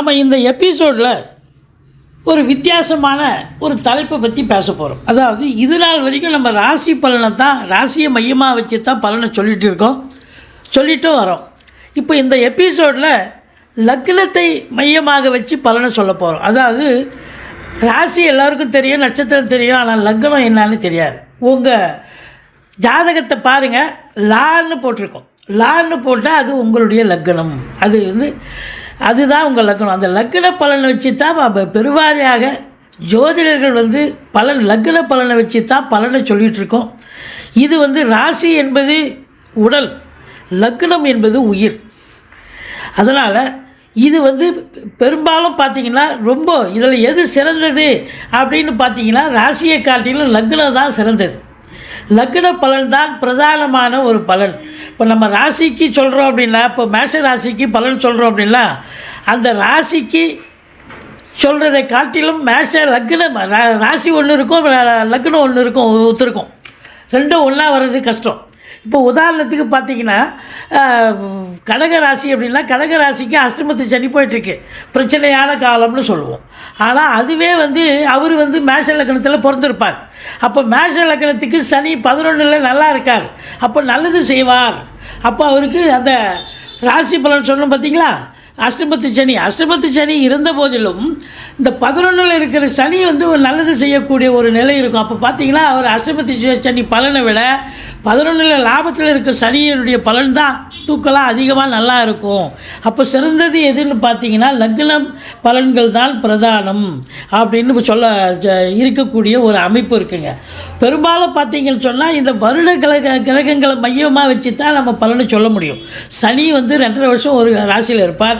நாம் இந்த எபிசோடில் ஒரு வித்தியாசமான ஒரு தலைப்பை பற்றி பேச போகிறோம் அதாவது இது நாள் வரைக்கும் நம்ம ராசி பலனை தான் ராசியை மையமாக வச்சு தான் பலனை சொல்லிகிட்டு இருக்கோம். சொல்லிட்டும் வரோம். இப்போ இந்த எபிசோடில் லக்னத்தை மையமாக வச்சு பலனை சொல்ல போகிறோம் அதாவது ராசி எல்லாருக்கும் தெரியும் நட்சத்திரம் தெரியும் ஆனால் லக்னம் என்னன்னு தெரியாது. உங்கள் ஜாதகத்தை பாருங்கள் லான்னு போட்டிருக்கோம். லான்னு போட்டால் அது உங்களுடைய லக்னம். அது வந்து அதுதான் உங்கள் லக்னம். அந்த லக்ன பலனை வச்சு தான் பெருவாரியாக ஜோதிடர்கள் வந்து பலன் லக்ன பலனை வச்சு தான் பலனை சொல்லிகிட்ருக்கோம் இது வந்து ராசி என்பது உடல் லக்னம் என்பது உயிர். அதனால் இது வந்து பெரும்பாலும் பார்த்தீங்கன்னா ரொம்ப இதில் எது சிறந்தது அப்படின்னு பார்த்தீங்கன்னா ராசியை காட்டிலும் லக்னம் தான் சிறந்தது. லக்ன பலன் தான் பிரதானமான ஒரு பலன். இப்போ நம்ம ராசிக்கு சொல்கிறோம் அப்படின்னா இப்போ மேஷ ராசிக்கு பலன் சொல்கிறோம் அப்படின்னா அந்த ராசிக்கு சொல்கிறதை காட்டிலும் மேஷ லக்னம் ரா- ராசி ஒன்று இருக்கும் லக்னம் ஒன்று இருக்கும் ஒத்துருக்கும் ரெண்டும் ஒன்றா வர்றது கஷ்டம். இப்போ உதாரணத்துக்கு பார்த்தீங்கன்னா கடகராசி ராசி அப்படின்னா கடகராசிக்கு அஷ்டமத்து சனி போயிட்டுருக்கு. பிரச்சனையான காலம்னு சொல்லுவோம். ஆனால் அதுவே வந்து அவர் வந்து மேஷ லக்னத்தில் பிறந்திருப்பார். அப்போ மேஷ லக்னத்துக்கு சனி பதினொன்றில் நல்லா இருக்கார். அப்போ நல்லது செய்வார். அப்போ அவருக்கு அந்த ராசி பலன் சொன்னோம் பார்த்தீங்களா? அஷ்டமத்து சனி. அஷ்டமத்து சனி இருந்த போதிலும் இந்த பதினொன்றில் இருக்கிற சனி வந்து ஒரு நல்லது செய்யக்கூடிய ஒரு நிலை இருக்கும். அப்போ பார்த்தீங்கன்னா அவர் அஷ்டமத்து சனி பலனை விட பதினொன்றில் லாபத்தில் இருக்கிற சனியினுடைய பலன் தான் தூக்கலாம் அதிகமாக நல்லா இருக்கும். அப்போ சிறந்தது எதுன்னு பார்த்தீங்கன்னா லக்னம் பலன்கள் தான் பிரதானம் அப்படின்னு சொல்ல இருக்கக்கூடிய ஒரு அமைப்பு இருக்குங்க. பெரும்பாலும் பார்த்தீங்கன்னு சொன்னால் இந்த வருட கிரக கிரகங்களை மையமாக வச்சு தான் நம்ம பலனை சொல்ல முடியும். சனி வந்து ரெண்டரை வருஷம் ஒரு ராசியில் இருப்பார்.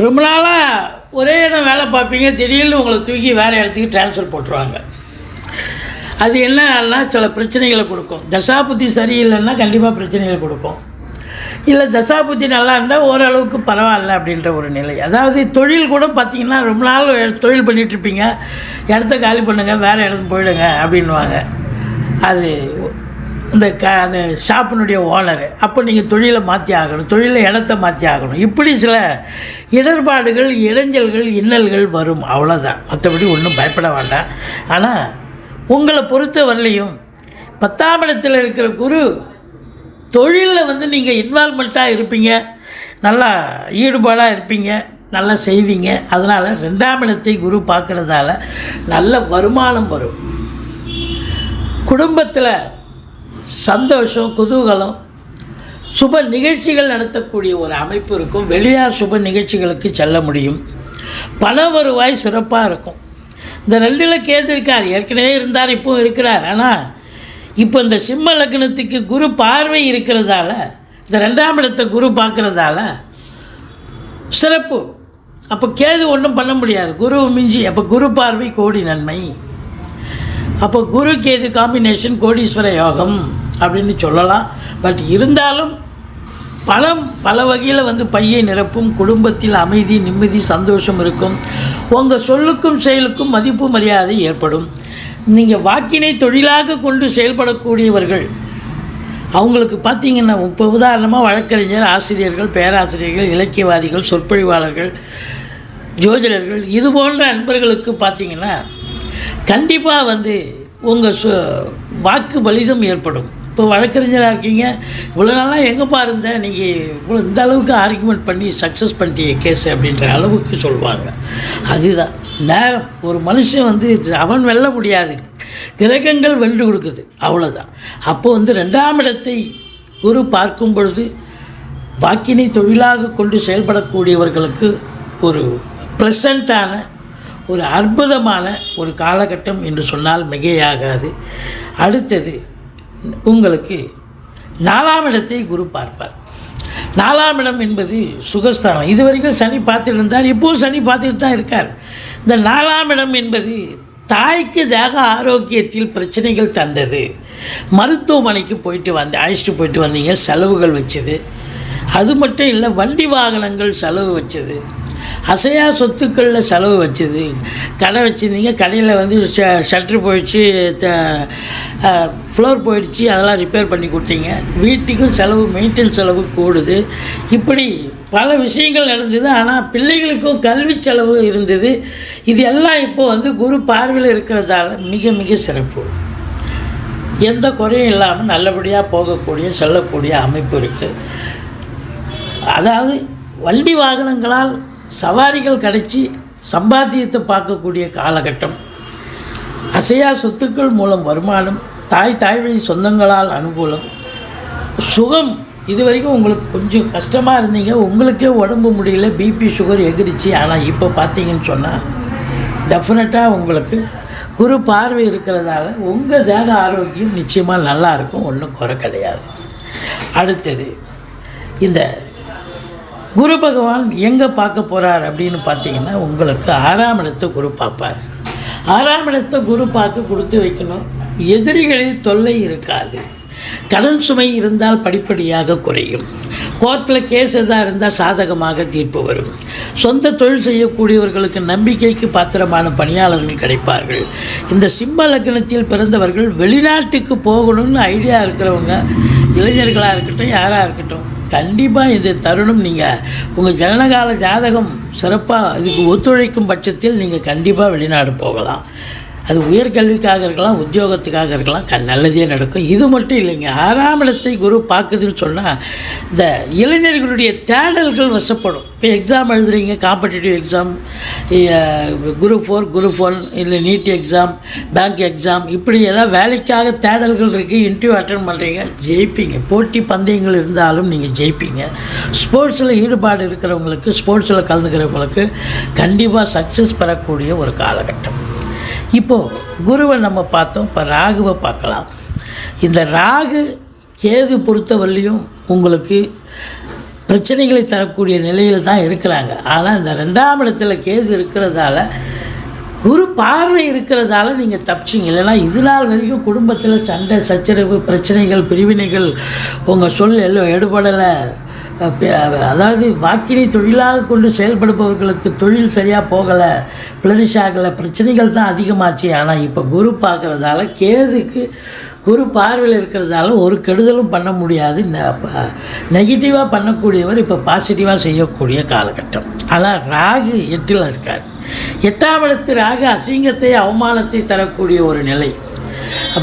ரொம்ப நாளாக ஒரே இடம் வேலை பார்ப்பீங்க திடீர்னு உங்களை தூக்கி வேறு இடத்துக்கு ட்ரான்ஸ்ஃபர் போட்டுருவாங்க. அது என்னன்னா சில பிரச்சனைகளை கொடுக்கும். தசாபுத்தி சரியில்லைன்னா கண்டிப்பாக பிரச்சனைகளை கொடுக்கும். இல்லை தசாபுத்தி நல்லா இருந்தால் ஓரளவுக்கு பரவாயில்ல அப்படின்ற ஒரு நிலை. அதாவது தொழில் கூட பார்த்திங்கன்னா ரொம்ப நாள் தொழில் பண்ணிகிட்ருப்பீங்க இடத்த காலி பண்ணுங்கள் வேறு இடத்துக்கு போயிடுங்க அப்படின்வாங்க அது இந்த க அந்த ஷாப்பினுடைய ஓனர். அப்போ நீங்கள் தொழிலை மாற்றி ஆகணும் தொழிலில் இடத்த மாற்றி ஆகணும். இப்படி சில இடர்பாடுகள் இடைஞ்சல்கள் இன்னல்கள் வரும். அவ்வளோதான் மற்றபடி ஒன்றும் பயப்பட வேண்டாம். ஆனால் உங்களை பொறுத்த வரலையும் பத்தாம் இடத்தில் இருக்கிற குரு தொழிலில் வந்து நீங்கள் இன்வால்மெண்ட்டாக இருப்பீங்க. நல்லா ஈடுபாடாக இருப்பீங்க. நல்லா செய்வீங்க. அதனால் ரெண்டாம் இடத்தை குரு பார்க்குறதால நல்ல வருமானம் வரும். குடும்பத்தில் சந்தோஷம் குதூகலம். சுப நிகழ்ச்சிகள் நடத்தக்கூடிய ஒரு அமைப்பு இருக்கும். வெளியார் சுப நிகழ்ச்சிகளுக்கு செல்ல முடியும். பண வருவாய் சிறப்பாக இருக்கும். இந்த ரெண்டில் கேது இருக்கார். ஏற்கனவே இருந்தார் இப்போ இருக்கிறார். ஆனால் இப்போ இந்த சிம்ம லக்னத்துக்கு குரு பார்வை இருக்கிறதால இந்த ரெண்டாம் இடத்தை குரு பார்க்குறதால சிறப்பு. அப்போ கேது ஒன்றும் பண்ண முடியாது. குரு மிஞ்சி அப்போ குரு பார்வை கோடி நன்மை. அப்போ குரு கேது காம்பினேஷன் கோடீஸ்வர யோகம் அப்படின்னு சொல்லலாம். பட் இருந்தாலும் பணம் பல வகையில் வந்து பையை நிரப்பும் குடும்பத்தில் அமைதி நிம்மதி சந்தோஷம் இருக்கும். உங்கள் சொல்லுக்கும் செயலுக்கும் மதிப்பு மரியாதை ஏற்படும். நீங்கள் வாக்கினை தொழிலாக கொண்டு செயல்படக்கூடியவர்கள் அவங்களுக்கு பார்த்தீங்கன்னா இப்போ உதாரணமாக வழக்கறிஞர் ஆசிரியர்கள் பேராசிரியர்கள் இலக்கியவாதிகள் சொற்பொழிவாளர்கள் ஜோதிடர்கள் இது போன்ற நண்பர்களுக்கு பார்த்தீங்கன்னா கண்டிப்பாக வந்து உங்கள் சு வாக்கு பலிதம் ஏற்படும். இப்போ வழக்கறிஞராக இருக்கீங்க. இவ்வளோ நாளாக எங்கேப்பா இருந்த? நீங்கள் இவ்வளோ இந்த அளவுக்கு ஆர்குமெண்ட் பண்ணி சக்ஸஸ் பண்ணிட்டீங்க கேஸ் அப்படின்ற அளவுக்கு சொல்லுவாங்க அதுதான். நேரம். ஒரு மனுஷன் வந்து அவன் வெல்ல முடியாது. கிரகங்கள் வென்று கொடுக்குது. அவ்வளோதான் அப்போ வந்து ரெண்டாம் இடத்தை குரு பார்க்கும் பொழுது வாக்கினை தொழிலாக கொண்டு செயல்படக்கூடியவர்களுக்கு ஒரு ப்ளசண்ட்டான ஒரு அற்புதமான ஒரு காலகட்டம் என்று சொன்னால் மிகையாகாது. அடுத்தது உங்களுக்கு நாலாம் இடத்தை குரு பார்ப்பார். நாலாம் இடம் என்பது சுகஸ்தானம். இது வரைக்கும் சனி பார்த்துட்டு இருந்தார் இப்போது சனி பார்த்துட்டு தான் இருக்கார். இந்த நாலாம் இடம் என்பது தாய்க்கு தேக ஆரோக்கியத்தில் பிரச்சனைகள் தந்தது. மருத்துவமனைக்கு போயிட்டு வந்து அழைச்சிட்டு போயிட்டு வந்தீங்க செலவுகள் வச்சது. அது மட்டும் இல்லை வண்டி வாகனங்கள் செலவு வச்சது. அசையா சொத்துக்களில் செலவு வச்சது. கடை வச்சுருந்தீங்க கடையில் வந்து ஷ ஷட்ரு போயிடுச்சு ஃப்ளோர் போயிடுச்சு அதெல்லாம் ரிப்பேர் பண்ணி கொடுத்தீங்க. வீட்டுக்கும் செலவு மெயின்டெனன்ஸ் செலவு கூடுது. இப்படி பல விஷயங்கள் நடந்தது. ஆனால் பிள்ளைகளுக்கும் கல்வி செலவு இருந்தது. இது எல்லாம் இப்போ வந்து குரு பார்வையில் இருக்கிறதால மிக மிக சிறப்பு. எந்த குறையும் இல்லாமல் நல்லபடியாக போகக்கூடிய செல்லக்கூடிய அமைப்பு இருக்குது அதாவது வண்டி வாகனங்களால் சவாரிகள் கிடைச்சி சம்பாத்தியத்தை பார்க்கக்கூடிய காலகட்டம். அசையா சொத்துக்கள் மூலம் வருமானம் தாய் தாய் வழி சொந்தங்களால் அனுகூலம். சுகம் இது வரைக்கும் உங்களுக்கு கொஞ்சம் கஷ்டமாக இருந்தீங்க. உங்களுக்கே உடம்பு முடியல பிபி சுகர் எகிரிச்சு ஆனால் இப்போ பார்த்தீங்கன்னு சொன்னால் டெஃபினட்டாக உங்களுக்கு குரு பார்வை இருக்கிறதால உங்கள் தேக ஆரோக்கியம் நிச்சயமாக நல்லா இருக்கும். ஒன்றும் குறை கிடையாது. அடுத்தது இந்த குரு பகவான் எங்கே பார்க்க போகிறார் அப்படின்னு பார்த்தீங்கன்னா உங்களுக்கு ஆறாம் இடத்தை குரு பார்ப்பார். ஆறாம் இடத்தை குரு பார்க்க கொடுத்து வைக்கணும். எதிரிகளில் தொல்லை இருக்காது. கடன் சுமை இருந்தால் படிப்படியாக குறையும். கோர்ட்டில் கேஸ் எதாக இருந்தால் சாதகமாக தீர்ப்பு வரும். சொந்த தொழில் செய்யக்கூடியவர்களுக்கு நம்பிக்கைக்கு பாத்திரமான பணியாளர்கள் கிடைப்பார்கள். இந்த சிம்ம லக்னத்தில் பிறந்தவர்கள் வெளிநாட்டுக்கு போகணும்னு ஐடியா இருக்கிறவங்க இளைஞர்களாக இருக்கட்டும் யாராக இருக்கட்டும் கண்டிப்பாக இந்த தருணம். நீங்கள் உங்கள் ஜனனகால ஜாதகம் சிறப்பாக இதுக்கு ஒத்துழைக்கும் பட்சத்தில் நீங்கள் கண்டிப்பாக வெளிநாடு போகலாம். அது உயர்கல்விக்காக இருக்கலாம் உத்தியோகத்துக்காக இருக்கலாம் க நல்லதே நடக்கும். இது மட்டும் இல்லைங்க. ஆறாம் இடத்தை குரு பார்க்குதுன்னு சொன்னால் இந்த இளைஞர்களுடைய தேடல்கள் வசப்படும். இப்போ எக்ஸாம் எழுதுறீங்க competitive exam group four group phone இல்லை நீட் எக்ஸாம் பேங்க் எக்ஸாம் இப்படி ஏதாவது வேலைக்காக தேடல்கள் இருக்குது இன்டர்வியூ அட்டன் பண்ணுறீங்க ஜெயிப்பீங்க. போட்டி பந்தயங்கள் இருந்தாலும் நீங்கள் ஜெயிப்பீங்க. ஸ்போர்ட்ஸில் ஈடுபாடு இருக்கிறவங்களுக்கு ஸ்போர்ட்ஸில் கலந்துக்கிறவங்களுக்கு கண்டிப்பாக சக்ஸஸ் பெறக்கூடிய ஒரு காலகட்டம். இப்போது குருவை நம்ம பார்த்தோம் இப்போ ராகுவை பார்க்கலாம். இந்த ராகு கேது பொறுத்தவரையிலையும் உங்களுக்கு பிரச்சனைகளை தரக்கூடிய நிலையில் தான் இருக்கிறாங்க. ஆனால் இந்த ரெண்டாம் இடத்துல கேது இருக்கிறதால குரு பார்வை இருக்கிறதால நீங்கள் தப்பிச்சிங்க. இல்லைன்னா இது நாள் வரைக்கும் குடும்பத்தில் சண்டை சச்சரவு பிரச்சனைகள் பிரிவினைகள் உங்கள் சொல் எல்லாம் எடுபடலை. அதாவது வாக்கினை தொழிலாக கொண்டு செயல்படுபவர்களுக்கு தொழில் சரியாக போகலை ஃப்ளரிஷ் ஆகலை பிரச்சனைகள் தான் அதிகமாச்சு. ஆனால் இப்போ குரு பார்க்குறதால கேதுக்கு குரு பார்வையில் இருக்கிறதால ஒரு கெடுதலும் பண்ண முடியாது. நெகட்டிவாக பண்ணக்கூடியவர் இப்போ பாசிட்டிவாக செய்யக்கூடிய காலகட்டம். ஆனால் ராகு எட்டில் இருக்கார். எட்டாம் இடத்து ராகு அசிங்கத்தை அவமானத்தை தரக்கூடிய ஒரு நிலை.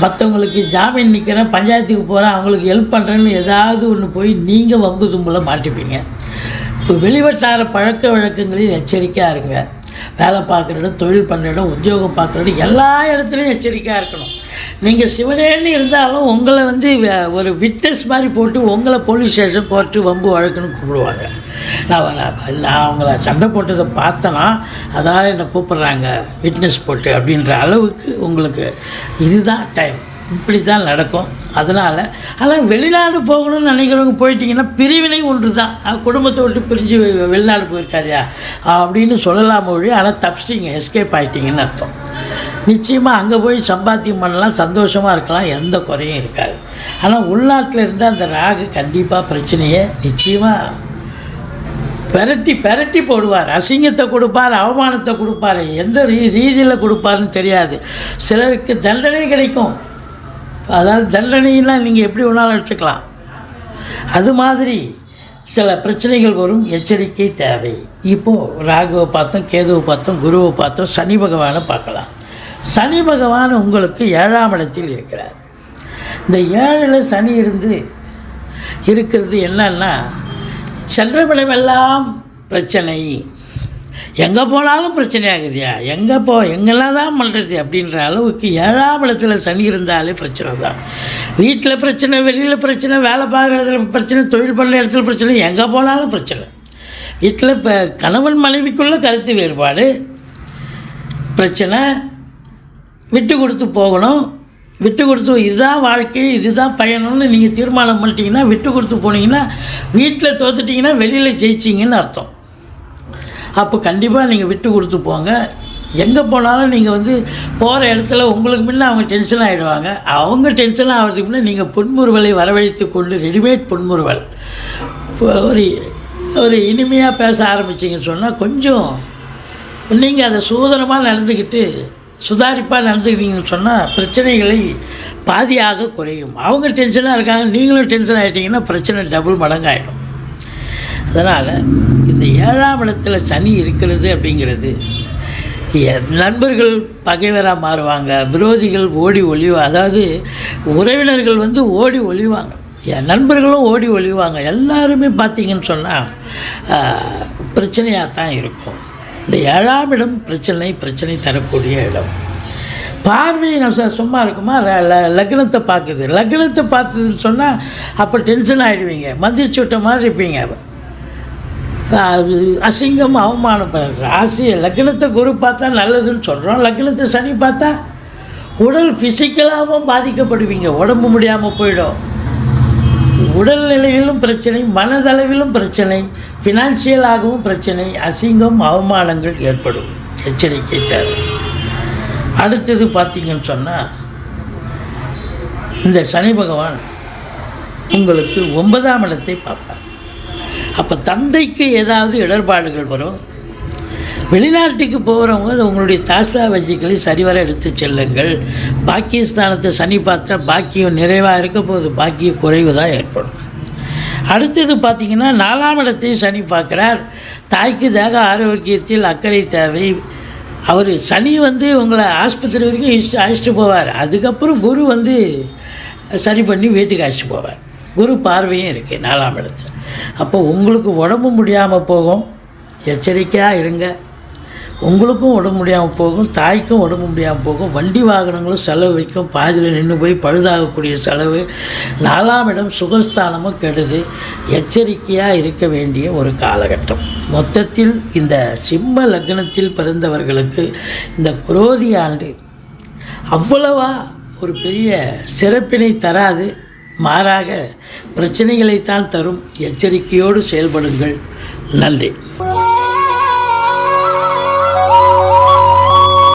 மற்றவங்களுக்கு ஜாமீன் நிற்கிறேன் பஞ்சாயத்துக்கு போகிறேன் அவங்களுக்கு ஹெல்ப் பண்ணுறேன்னு ஏதாவது ஒன்று போய் நீங்கள் வம்பு தும்பில் மாட்டிப்பீங்க. இப்போ வெளிவட்டார பழக்க வழக்கங்களில் எச்சரிக்கையாக இருங்க. வேலை பார்க்குற இடம் தொழில் பண்ணுற இடம் உத்தியோகம் பார்க்குற இடம் எல்லா இடத்துலையும் எச்சரிக்கையாக இருக்கணும். நீங்கள் சிவனேன்னு இருந்தாலும் உங்களை வந்து ஒரு விட்னஸ் மாதிரி போட்டு உங்களை போலீஸ் ஸ்டேஷன் கோர்ட்டு வம்பு வழக்குன்னு கூப்பிடுவாங்க. நான் நான் அவங்கள சண்டை போட்டதை பார்த்தனா அதனால் என்னை கூப்பிட்றாங்க விட்னஸ் போட்டு அப்படின்ற அளவுக்கு உங்களுக்கு இதுதான் டைம் இப்படி தான் நடக்கும். அதனால் ஆனால் வெளிநாடு போகணும்னு நினைக்கிறவங்க போயிட்டீங்கன்னா பிரிவினை ஒன்று தான் குடும்பத்தை விட்டு பிரிஞ்சு வெளிநாடு போயிருக்காரியா? அப்படின்னு சொல்லலாம் மொழி ஆனால் தப்பிச்சிட்டிங்க எஸ்கேப் ஆகிட்டீங்கன்னு அர்த்தம். நிச்சயமாக அங்கே போய் சம்பாத்தியம் பண்ணலாம் சந்தோஷமாக இருக்கலாம் எந்த குறையும் இருக்காது. ஆனால் உள்நாட்டில் இருந்தால் அந்த ராகு கண்டிப்பாக பிரச்சனையை நிச்சயமாக பெரட்டி பெரட்டி போடுவார். அசிங்கத்தை கொடுப்பார் அவமானத்தை கொடுப்பார். எந்த ரீ ரீதியில் கொடுப்பாருன்னு தெரியாது. சிலருக்கு தண்டனை கிடைக்கும். அதாவது தண்டனைன்னா நீங்கள் எப்படி வேணாலும் எடுத்துக்கலாம். அது மாதிரி சில பிரச்சனைகள் வரும். எச்சரிக்கை தேவை. இப்போது ராகுவை பார்த்தோம் கேதுவை பார்த்தோம் குருவை பார்த்தோம் சனி பகவானை பார்க்கலாம். சனி பகவான் உங்களுக்கு ஏழாம் இடத்தில் இருக்கிறார். இந்த ஏழில் சனி இருந்து இருக்கிறது என்னன்னா சென்றமிடமெல்லாம் பிரச்சனை. எங்கே போனாலும் பிரச்சனை ஆகுதுயா? எங்கே போ எங்கெல்லாம் தான் பண்ணுறது அப்படின்ற அளவுக்கு ஏழாம் இடத்துல சனி இருந்தாலே பிரச்சனை தான். வீட்டில் பிரச்சனை வெளியில் பிரச்சனை வேலை பார்க்குற இடத்துல பிரச்சனை தொழில் பண்ணுற இடத்துல பிரச்சனை எங்கே போனாலும் பிரச்சனை. வீட்டில் இப்போ கணவன் மனைவிக்குள்ள கருத்து வேறுபாடு பிரச்சனை விட்டு கொடுத்து போகணும். விட்டு கொடுத்து இதுதான் வாழ்க்கை இதுதான் பயணம்னு நீங்கள் தீர்மானம் பண்ணிட்டீங்கன்னா விட்டு கொடுத்து போனீங்கன்னா வீட்டில் தோத்துட்டிங்கன்னா வெளியில் ஜெயிச்சிங்கன்னு அர்த்தம். அப்போ கண்டிப்பாக நீங்கள் விட்டு கொடுத்து போங்க. எங்கே போனாலும் நீங்கள் வந்து போகிற இடத்துல உங்களுக்கு முன்னே அவங்க டென்ஷன் ஆகிடுவாங்க அவங்க டென்ஷன் ஆகிறதுக்கு முன்னே நீங்கள் புன்முறுவலை வரவழைத்து கொண்டு ரெடிமேட் புன்முறுவல். இப்போ ஒரு ஒரு இனிமையாக பேச ஆரம்பிச்சிங்கன்னு சொன்னால் கொஞ்சம் நீங்கள் அதை சூதனமாக நடந்துக்கிட்டு சுதாரிப்பாக நடந்துக்கிட்டீங்கன்னு சொன்னால் பிரச்சனைகளை பாதியாக குறையும். அவங்க டென்ஷனாக இருக்காங்க நீங்களும் டென்ஷன் ஆகிட்டீங்கன்னா பிரச்சனை டபுள் மடங்காயிடும். அதனால் இந்த ஏழாம் இடத்துல சனி இருக்கிறது அப்படிங்கிறது எ- நண்பர்கள் பகைவராக மாறுவாங்க விரோதிகள் ஓடி ஒழிவா அதாவது உறவினர்கள் வந்து ஓடி ஒழிவாங்க என் நண்பர்களும் ஓடி ஒழிவாங்க எல்லாருமே பார்த்தீங்கன்னு சொன்னால் பிரச்சனையாக தான் இருக்கும். இந்த ஏழாம் இடம் பிரச்சனை பிரச்சனை தரக்கூடிய இடம். பார்வை நான் சும்மா இருக்குமா? ல- லக்னத்தை பார்க்குது. லக்னத்தை பார்த்ததுன்னு சொன்னால் அப்போ டென்ஷன் ஆகிடுவீங்க மந்திரிச்சு விட்ட மாதிரி இருப்பீங்க. அசிங்கம் அவமானம் ப- ராசி லக்னத்தை குரு பார்த்தா நல்லதுன்னு சொல்கிறோம் லக்னத்தை சனி பார்த்தா உடல் ஃபிசிக்கலாகவும் பாதிக்கப்படுவீங்க. உடம்பு முடியாமல் போயிடும். உடல்நிலையிலும் பிரச்சனை மனதளவிலும் பிரச்சனை. ஃபினான்ஷியலாகவும் பிரச்சனை அசிங்கம் அவமானங்கள் ஏற்படும். எச்சரிக்கை தேவை. அடுத்தது பார்த்தீங்கன்னு சொன்னால் இந்த சனி பகவான் உங்களுக்கு ஒன்பதாம் இடத்தை பார்ப்பார். அப்போ தந்தைக்கு ஏதாவது இடர்பாடுகள் வரும். வெளிநாட்டுக்கு போகிறவங்க அது உங்களுடைய தாஸ்தா வஞ்சிகளை சரிவர எடுத்து செல்லுங்கள். பாக்கியஸ்தானத்தை சனி பார்த்தா பாக்கியம் நிறைவாக இருக்க போது பாக்கிய குறைவு தான் ஏற்படும். அடுத்தது பார்த்திங்கன்னா நாலாம் இடத்தை சனி பார்க்குறார். தாய்க்கு தேக ஆரோக்கியத்தில் அக்கறை தேவை. அவர் சனி வந்து உங்களை ஆஸ்பத்திரி வரைக்கும் அழைச்சிட்டு போவார். அதுக்கப்புறம் குரு வந்து சரி பண்ணி வீட்டுக்கு அழைச்சிட்டு போவார். குரு பார்வையும் இருக்குது நாலாம் இடத்துல. அப்போ உங்களுக்கு உடம்பு முடியாமல் போகும். எச்சரிக்கையாக இருங்க. உங்களுக்கும் உடம்பு முடியாமல் போகும் தாய்க்கும் உடம்பு முடியாமல் போகும். வண்டி வாகனங்களும் செலவு வைக்கும். பாதியில் நின்று போய் பழுதாகக்கூடிய செலவு நாலாம் இடம் சுகஸ்தானமும் கெடுது. எச்சரிக்கையாக இருக்க வேண்டிய ஒரு காலகட்டம். மொத்தத்தில் இந்த சிம்ம லக்னத்தில் பிறந்தவர்களுக்கு இந்த குரோதி ஆண்டு அவ்வளவா ஒரு பெரிய சிறப்பினை தராது. மாறாக பிரச்சனைகளைத்தான் தரும். எச்சரிக்கையோடு செயல்படுங்கள். நன்றி.